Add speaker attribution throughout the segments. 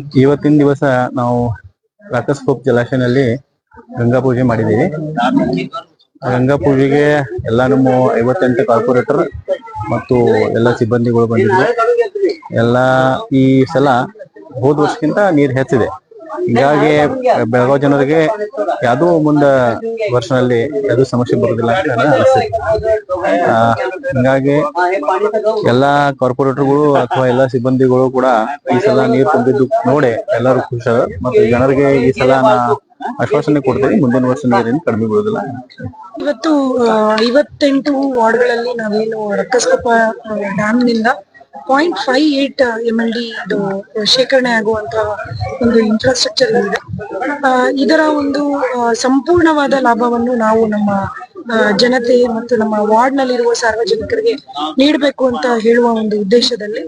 Speaker 1: ಇವತ್ತಿನ ದಿವಸ ನಾವು ರಾಕಸ್ಕೋಪ್ ಜಲಾಶಯದಲ್ಲಿ ಗಂಗಾ ಪೂಜೆ ಮಾಡಿದ್ದೀವಿ. ಗಂಗಾ ಪೂಜೆಗೆ ಎಲ್ಲ ನಮ್ಮ ಐವತ್ತೆಂಟು ಕಾರ್ಪೊರೇಟರ್ ಮತ್ತು ಎಲ್ಲ ಸಿಬ್ಬಂದಿಗಳು ಬಂದಿದ್ರು. ಎಲ್ಲ ಈ ಸಲ ಹೋದ ವರ್ಷಕ್ಕಿಂತ ನೀರು ಹೆಚ್ಚಿದೆ. ಹೀಗಾಗಿ ಬೆಳಗಾವಿ ಜನರಿಗೆ ಯಾವುದೋ ಮುಂದ ವರ್ಷನಲ್ಲಿ ಯಾವುದೂ ಸಮಸ್ಯೆ ಬರೋದಿಲ್ಲ ಅಂತ ನನಗೆ ಅನಿಸ್ತದೆ ಆ, ಹಿಂಗಾಗಿ ಎಲ್ಲಾ ಕಾರ್ಪೊರೇಟರ್ಗಳು ಅಥವಾ ಎಲ್ಲಾ ಸಿಬ್ಬಂದಿಗಳು ಕೂಡ ಈ ಸಲ ನೀರು ತುಂಬಿದ್ದು ನೋಡಿ ಎಲ್ಲರೂ ಖುಷಿ ಮತ್ತು ಜನರಿಗೆ ಈ ಸಲ ನಾ ಆಶ್ವಾಸನೆ ಕೊಡ್ತೀನಿ ಮುಂದಿನ ವರ್ಷ ನೀರೇನು ಕಡಿಮೆ ಬೀಳೋದಿಲ್ಲ
Speaker 2: ಇವತ್ತು ಐವತ್ತೆಂಟು ವಾರ್ಡ್ಗಳಲ್ಲಿ ನಾವೇನು Rakkaskoppa ಡ್ಯಾಮ್ನಿಂದ point five eight M L D ಇದು ಶೇಖರಣೆ ಆಗುವಂತ ಒಂದು ಇನ್ಫ್ರಾಸ್ಟ್ರಕ್ಚರ್ ಇದೆ. ಇದರ ಒಂದು ಸಂಪೂರ್ಣವಾದ ಲಾಭವನ್ನು ನಾವು ನಮ್ಮ ಜನತೆ ಮತ್ತು ನಮ್ಮ ವಾರ್ಡ್ ನಲ್ಲಿರುವ ಸಾರ್ವಜನಿಕರಿಗೆ ನೀಡಬೇಕು ಅಂತ ಹೇಳುವ ಒಂದು ಉದ್ದೇಶದಲ್ಲಿ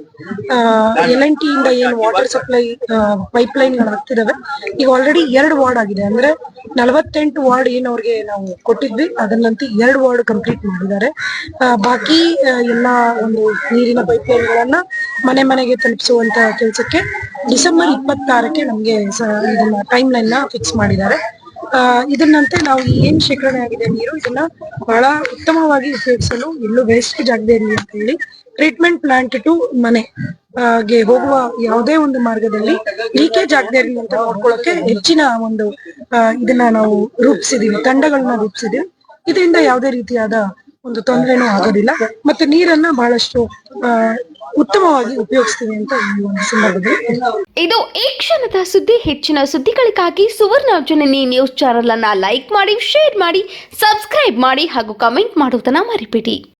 Speaker 2: ಎಲ್ ಎನ್ ಟಿ ಇಂದ ಏನು ವಾಟರ್ ಸಪ್ಲೈ ಪೈಪ್ ಲೈನ್ ಆಗ್ತಿದಾವೆ. ಈಗ ಆಲ್ರೆಡಿ ಎರಡು ವಾರ್ಡ್ ಆಗಿದೆ. ಅಂದ್ರೆ ನಲವತ್ತೆಂಟು ವಾರ್ಡ್ ಏನು ಅವ್ರಿಗೆ ನಾವು ಕೊಟ್ಟಿದ್ವಿ. ಅದನ್ನಂತೂ ಎರಡು ವಾರ್ಡ್ ಕಂಪ್ಲೀಟ್ ಮಾಡಿದ್ದಾರೆ. ಬಾಕಿ ಎಲ್ಲ ಒಂದು ನೀರಿನ ಪೈಪ್ ಲೈನ್ಗಳನ್ನ ಮನೆ ಮನೆಗೆ ತಲುಪಿಸುವಂತ ಕೆಲಸಕ್ಕೆ ಡಿಸೆಂಬರ್ ಇಪ್ಪತ್ತಾರಕ್ಕೆ ನಮ್ಗೆ ಇದನ್ನ ಟೈಮ್ ಲೈನ್ನ ಫಿಕ್ಸ್ ಮಾಡಿದ್ದಾರೆ. ಆ, ಇದನ್ನಂತೆ ನಾವು ಏನ್ ಶೇಖರಣೆ ಆಗಿದೆ ನೀರು ಇದನ್ನ ಬಹಳ ಉತ್ತಮವಾಗಿ ಉಪಯೋಗಿಸಲು ಎಲ್ಲೂ ವೇಸ್ಟ್ ಆಗದೆ ಇರಲಿ ಅಂತ ಹೇಳಿ ಟ್ರೀಟ್ಮೆಂಟ್ ಪ್ಲಾಂಟ್ ಟು ಮನೆ ಗೆ ಹೋಗುವ ಯಾವುದೇ ಒಂದು ಮಾರ್ಗದಲ್ಲಿ ಲೀಕೇಜ್ ಆಗದೆ ಇರಲಿ ಅಂತ ನೋಡ್ಕೊಳ್ಳೋಕೆ ಹೆಚ್ಚಿನ ಒಂದು ಇದನ್ನ ನಾವು ರೂಪಿಸಿದೀವಿ ತಂಡಗಳನ್ನ ರೂಪಿಸಿದೀವಿ. ಇದರಿಂದ ಯಾವುದೇ ರೀತಿಯಾದ ಒಂದು ತೊಂದರೆನೂ ಆಗೋದಿಲ್ಲ. ಮತ್ತೆ ನೀರನ್ನ ಬಹಳಷ್ಟು ಉತ್ತಮವಾಗಿ ಉಪಯೋಗಿಸ್ತೀವಿ ಅಂತ ಈ ಸಂದರ್ಭದಲ್ಲಿ.
Speaker 3: ಇದು ಈ ಕ್ಷಣದ ಸುದ್ದಿ. ಹೆಚ್ಚಿನ ಸುದ್ದಿಗಳಿಗಾಗಿ ಸುವರ್ಣ ಜನನಿ ನ್ಯೂಸ್ ಚಾನೆಲ್ ಅನ್ನ ಲೈಕ್ ಮಾಡಿ, ಶೇರ್ ಮಾಡಿ, ಸಬ್ಸ್ಕ್ರೈಬ್ ಮಾಡಿ ಹಾಗೂ ಕಮೆಂಟ್ ಮಾಡುವುದನ್ನ ಮರಿಬೇಡಿ.